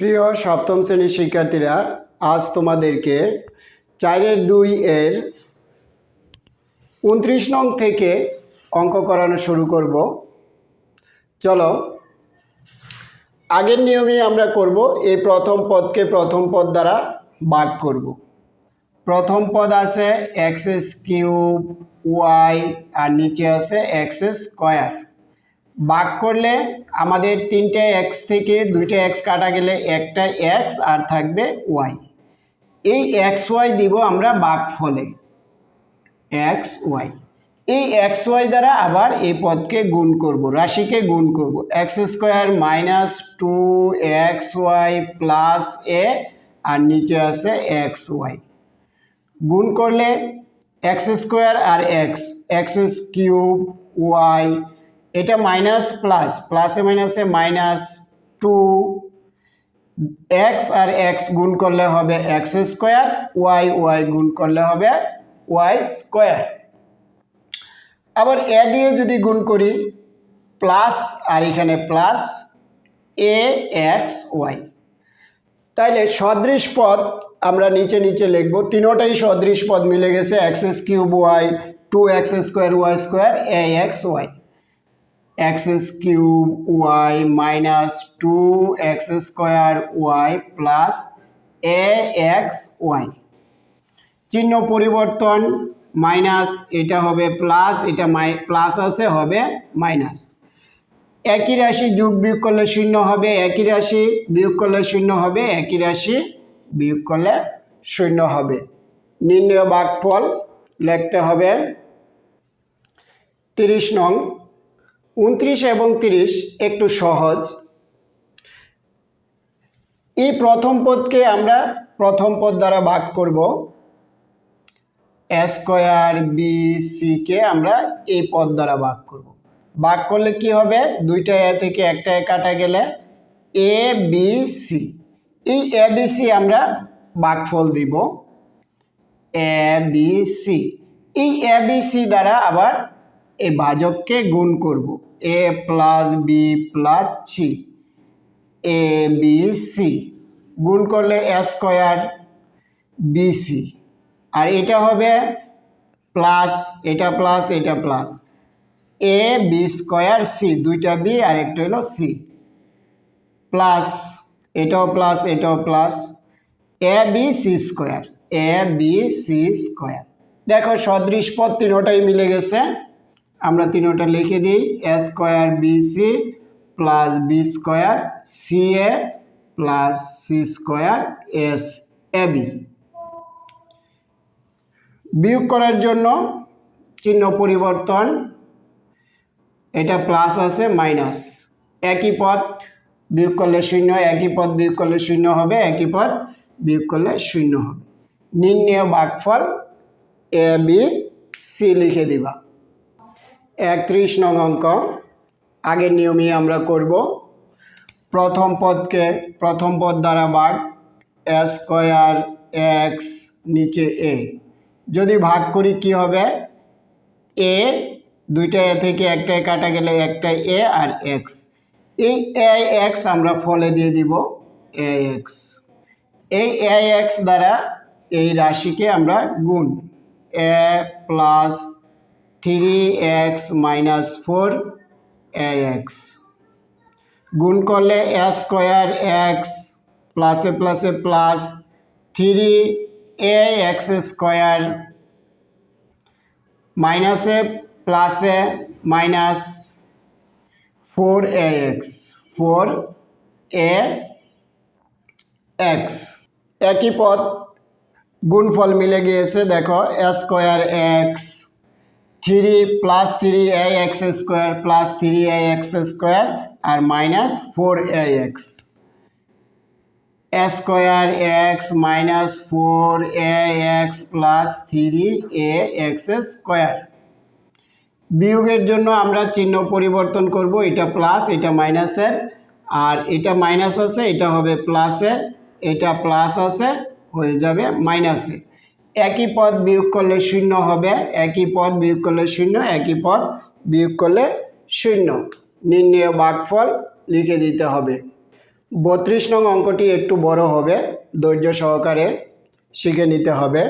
প্রিয় সপ্তম শ্রেণির শিক্ষার্থীরা, আজ তোমাদেরকে চারের দুই এর উনত্রিশ নং থেকে অঙ্ক করানো শুরু করব। চলো, আগের নিয়মেই আমরা করব, এই প্রথম পদকে প্রথম পদ দ্বারা ভাগ করব। প্রথম পদ আছে এক্স কিউব ওয়াই, আর নিচে আছে এক্স স্কোয়ার। ভাগ করলে আমাদের তিনটে এক্স থেকে দুইটা এক্স কাটা গেলে একটা এক্স আর থাকবে ওয়াই এই এক্স ওয়াই দিব আমরা বাক ফলে এক্স ওয়াই এই এক্স ওয়াই দ্বারা আবার এই পদকে গুণ করব, রাশিকে গুণ করব। X square minus two x y plus এ আর নিচে আছে এক্স ওয়াই গুণ করলে এক্স স্কোয়ার আর এক্স এক্স কিউব ওয়াই এটা মাইনাস প্লাস প্লাসে মাইনাসে মাইনাস টু এক্স আর এক্স গুণ করলে হবে এক্স স্কোয়ার ওয়াই ওয়াই গুণ করলে হবে ওয়াই স্কোয়ার আবার এ দিয়ে যদি গুণ করি প্লাস আর এখানে প্লাস এ এক্স ওয়াই তাইলে সদৃশ পদ আমরা নিচে নিচে লিখব, তিনোটাই সদৃশ পদ মিলে গেছে x s cube y two x square y square এ x y x cube y minus two x square y plus এ এক্স ওয়াই। চিহ্ন পরিবর্তন মাইনাস এটা হবে প্লাস, এটা মাই, প্লাস আছে, হবে মাইনাস। একই রাশি যোগ বিয়োগ করলে শূন্য হবে, একই রাশি বিয়োগ করলে শূন্য হবে, একই রাশি বিয়োগ করলে শূন্য হবে। নির্ণয় ভাগফল লিখতে হবে তিরিশ নং উনত্রিশ এবং তিরিশ একটু সহজ। এই প্রথম পদকে আমরা প্রথম পদ দ্বারা ভাগ করব। স্কোয়ার বি সিকে আমরা এই পদ দ্বারা ভাগ করব। ভাগ করলে কি হবে? দুইটা এ থেকে একটা এ কাটা গেলে এ, বি, সি। এই এ, বি, সি আমরা ভাগফল দিব। A, b, c. এই এ, বি, সি দ্বারা আবার এই ভাজককে গুণ করব। A plus b plus c. A, b, c. গুণ করলে এ স্কোয়ার বিসি আর এটা হবে প্লাস, এটা প্লাস এটা plus. A, b square c, দুইটা বি আর একটা হলো সি। প্লাস, এটাও প্লাস এটাও plus. A, b, c square. A, b, c square. দেখো সদৃশ পদ তিনোটাই মিলে গেছে। আমরা তিনোটা লিখে দিই a square b c plus b square c a plus c square s a b বিয়োগ করার জন্য চিহ্ন পরিবর্তন, এটা প্লাস আছে মাইনাস একই পথ বিয়োগ করলে শূন্য, একই পথ বিয়োগ করলে শূন্য হবে, একই পথ বিয়োগ করলে শূন্য হবে। নির্ণয় ভাগফল এ বি সি লিখে দিবা। একত্রিশ নং অঙ্ক। আগের নিয়মেই আমরা করব। প্রথম পদকে প্রথম পদ দ্বারা ভাগ, এ স্কোয়ার এক্স নিচে এ। যদি ভাগ করি কি হবে? এ, দুইটা এ থেকে একটা এ কাটা গেলে একটা এ আর এক্স। এই এ এক্স আমরা ফলে দিয়ে দিব এ এক্স। এই এ এক্স দ্বারা এই রাশিকে আমরা গুণ, a plus three x minus four a x গুণ করলে এ স্কোয়ার এক্স প্লাসে প্লাসে plus three a x square মাইনাসে প্লাসে minus four a x four a x একই পদ গুণফল মিলে গিয়েছে, দেখো a square x three plus three a x square plus three a x square R minus four a x square x minus four a x plus three a x square বিয়োগের জন্য আমরা চিহ্ন পরিবর্তন করব, এটা প্লাস এটা মাইনাসের আর এটা মাইনাস আছে, এটা হবে প্লাসের এটা প্লাস আছে, হয়ে যাবে মাইনাসে একই পদ বিয়োগ করলে শূন্য হবে, একই পদ বিয়োগ করলে শূন্য, একই পদ বিয়োগ করলে শূন্য। নির্ণয় ভাগফল লিখে দিতে হবে। বত্রিশ নং অঙ্কটি একটু বড় হবে, ধৈর্য সহকারে শিখে নিতে হবে।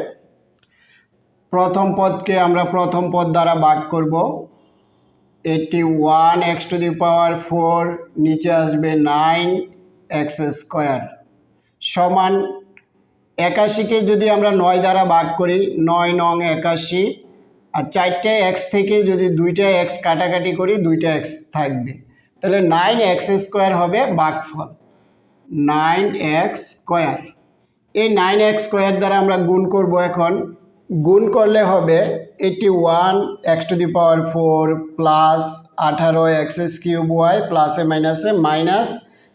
প্রথম পদকে আমরা প্রথম পদ দ্বারা ভাগ করব। Eighty one x to the power four নিচে আসবে নাইন এক্স স্কোয়ার সমান একাশিকে যদি আমরা নয় দ্বারা ভাগ করি, নয় নং একাশি, আর চারটে এক্স থেকে যদি দুইটা এক্স কাটাকাটি করি, দুইটা এক্স থাকবে। তাহলে নাইন এক্স স্কোয়ার হবে ভাগফল। নাইন এক্স স্কোয়ার এই নাইন এক্স স্কোয়ার দ্বারা আমরা গুণ করব এখন। গুণ করলে হবে eighty one x to the power four plus আঠারো এক্স কিউব ওয়াই প্লাসে মাইনাসে minus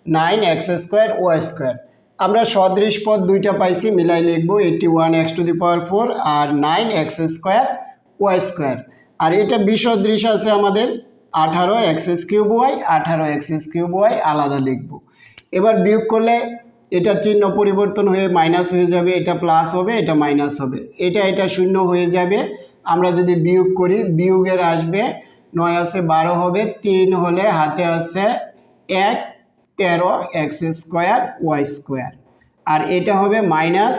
nine x square y square আমরা সদৃশ পদ দুইটা পাইছি, মিলাই লিখব eighty one x to the power four R nine x square y square আর এটা বিসদৃশ আছে আমাদের আঠারো এক্স কিউব ওয়াই আঠারো এক্স কিউব ওয়াই আলাদা লিখব। এবার বিয়োগ করলে এটা চিহ্ন পরিবর্তন হয়ে মাইনাস হয়ে যাবে, এটা প্লাস হবে, এটা মাইনাস হবে। এটা এটা শূন্য হয়ে যাবে। আমরা যদি বিয়োগ করি, বিয়োগের আসবে নয় আছে বারো হবে, তিন হলে হাতে আছে এক তেরো এক্স স্কোয়ার ওয়াই স্কোয়ার আর এটা হবে minus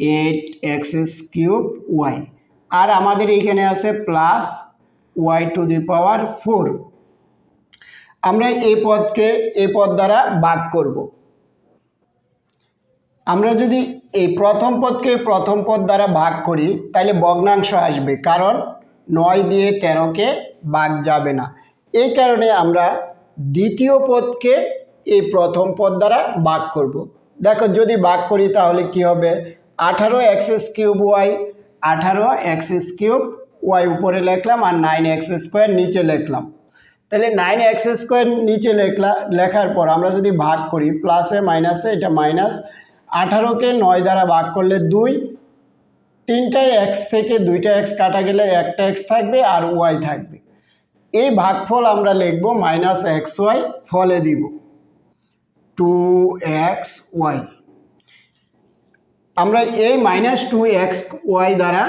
eight x cube y আর আমাদের এইখানে আছে plus y to the power four আমরা এই পদকে, এই পদ দ্বারা ভাগ করব। আমরা যদি এই প্রথম পদকে প্রথম পদ দ্বারা ভাগ করি, তাহলে ভগ্নাংশ আসবে, কারণ নয় দিয়ে তেরোকে ভাগ যাবে না। এই কারণে আমরা দ্বিতীয় পদকে প্রথম পদ দ্বারা ভাগ করব। দেখো যদি ভাগ করি তাহলে কি হবে? আঠারো এক্সএস কিউব ওয়াই আঠারো এক্সএস কিউব ওয়াই উপরে লিখলাম আর নাইন এক্স স্কোয়ার নিচে লিখলাম। তাহলে নাইন এক্স স্কোয়ার নিচে লেখলা, লেখার পর আমরা যদি ভাগ করি প্লাসে মাইনাসে এটা মাইনাস আঠারোকে নয় দ্বারা ভাগ করলে দুই তিনটায় এক্স থেকে দুইটা এক্স কাটা গেলে একটা এক্স থাকবে আর ওয়াই থাকবে। এই ভাগফল আমরা লিখব মাইনাস এক্স ওয়াই ফলে দিব। টু এক্স ওয়াই আমরা এই মাইনাস টু এক্স ওয়াই দ্বারা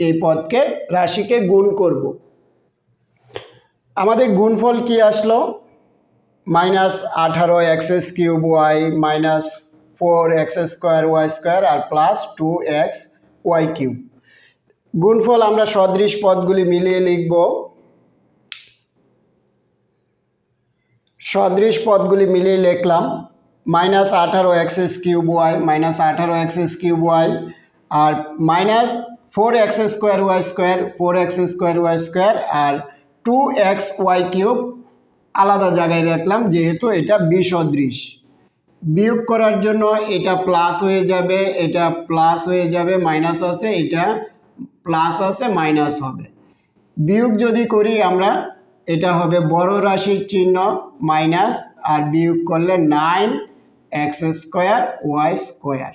এই পদকে রাশিকে গুণ করব। আমাদের গুণফল কি আসলো? মাইনাস আঠারো x's cube y minus four x square y square আর plus two x y cube গুণফল আমরা সদৃশ পদগুলি মিলিয়ে লিখব। সদৃশ পদগুলি মিলিয়ে লিখলাম। মাইনাস আঠারো এক্সএস কিউব ওয়াই মাইনাস আঠারো এক্সএস কিউব ওয়াই আর minus four x square y square four x square y square আর টু এক্স ওয়াই কিউব আলাদা জায়গায় রাখলাম যেহেতু এটা বিসদৃশ। বিয়োগ করার জন্য এটা প্লাস হয়ে যাবে, এটা প্লাস হয়ে যাবে মাইনাস আছে, এটা প্লাস আছে মাইনাস হবে। বিয়োগ যদি করি আমরা এটা হবে বড় রাশির চিহ্ন মাইনাস আর বিয়োগ করলে nine x square y square.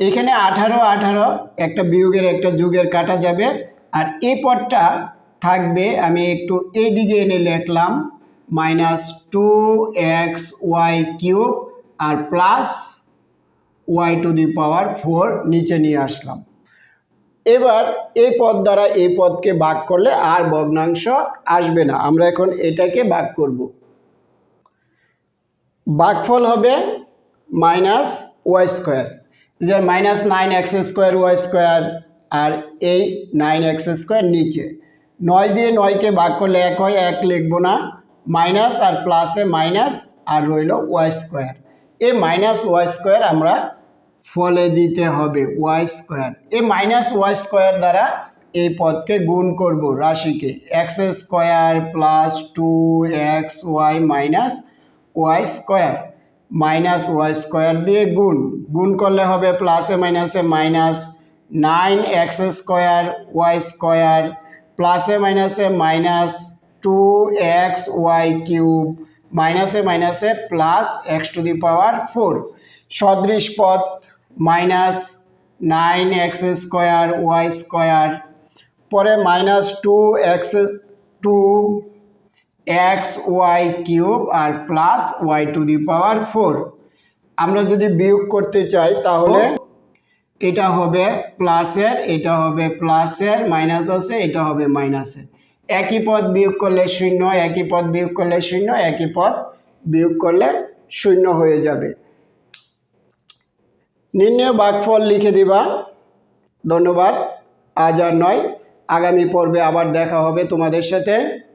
এখানে আঠারো আঠারো একটা বিয়োগের একটা যুগের কাটা যাবে। আর এই পদটা থাকবে, আমি একটু এই দিকে এনে লিখলাম, minus two x y cube R plus y to the power four নিচে নিয়ে আসলাম। এবার এই পদ দ্বারা এই পদকে ভাগ করলে আর ভগ্নাংশ আসবে না। আমরা এখন এটাকে ভাগ করব। ভাগফল হবে মাইনাস ওয়াই স্কোয়ার যে minus nine x square y square আর এই নাইন এক্স স্কোয়ার নিচে। নয় দিয়ে নয়কে ভাগ করলে এক হয়, এক লিখব না। মাইনাস আর প্লাসে মাইনাস আর রইল ওয়াই স্কোয়ার এই মাইনাস ওয়াই স্কোয়ার আমরা ফলে দিতে হবে ওয়াই স্কোয়ার। এই মাইনাস ওয়াই স্কোয়ার দ্বারা এই পদকে গুণ করব রাশিকে। X square plus two x y minus y square. Minus y square দিয়ে গুণ। গুণ করলে হবে প্লাসে মাইনাসে minus nine x square y square প্লাসে মাইনাসে minus two x y cube মাইনাসে মাইনাসে plus x to the power four সদৃশ পদ minus nine x square y square পরে minus two x two x y cube R plus y to the power four আমরা যদি বিয়োগ করতে চাই তাহলে এটা হবে প্লাসের এটা হবে প্লাসের মাইনাস আছে, এটা হবে মাইনাসের একই পদ বিয়োগ করলে শূন্য, একই পদ বিয়োগ করলে শূন্য, একই পদ বিয়োগ করলে শূন্য হয়ে যাবে। নির্ণয় বাঘফল লিখে দিবা। ধন্যবাদ। আজ আর নয়। আগামী পর্বে আবার দেখা হবে তোমাদের সাথে।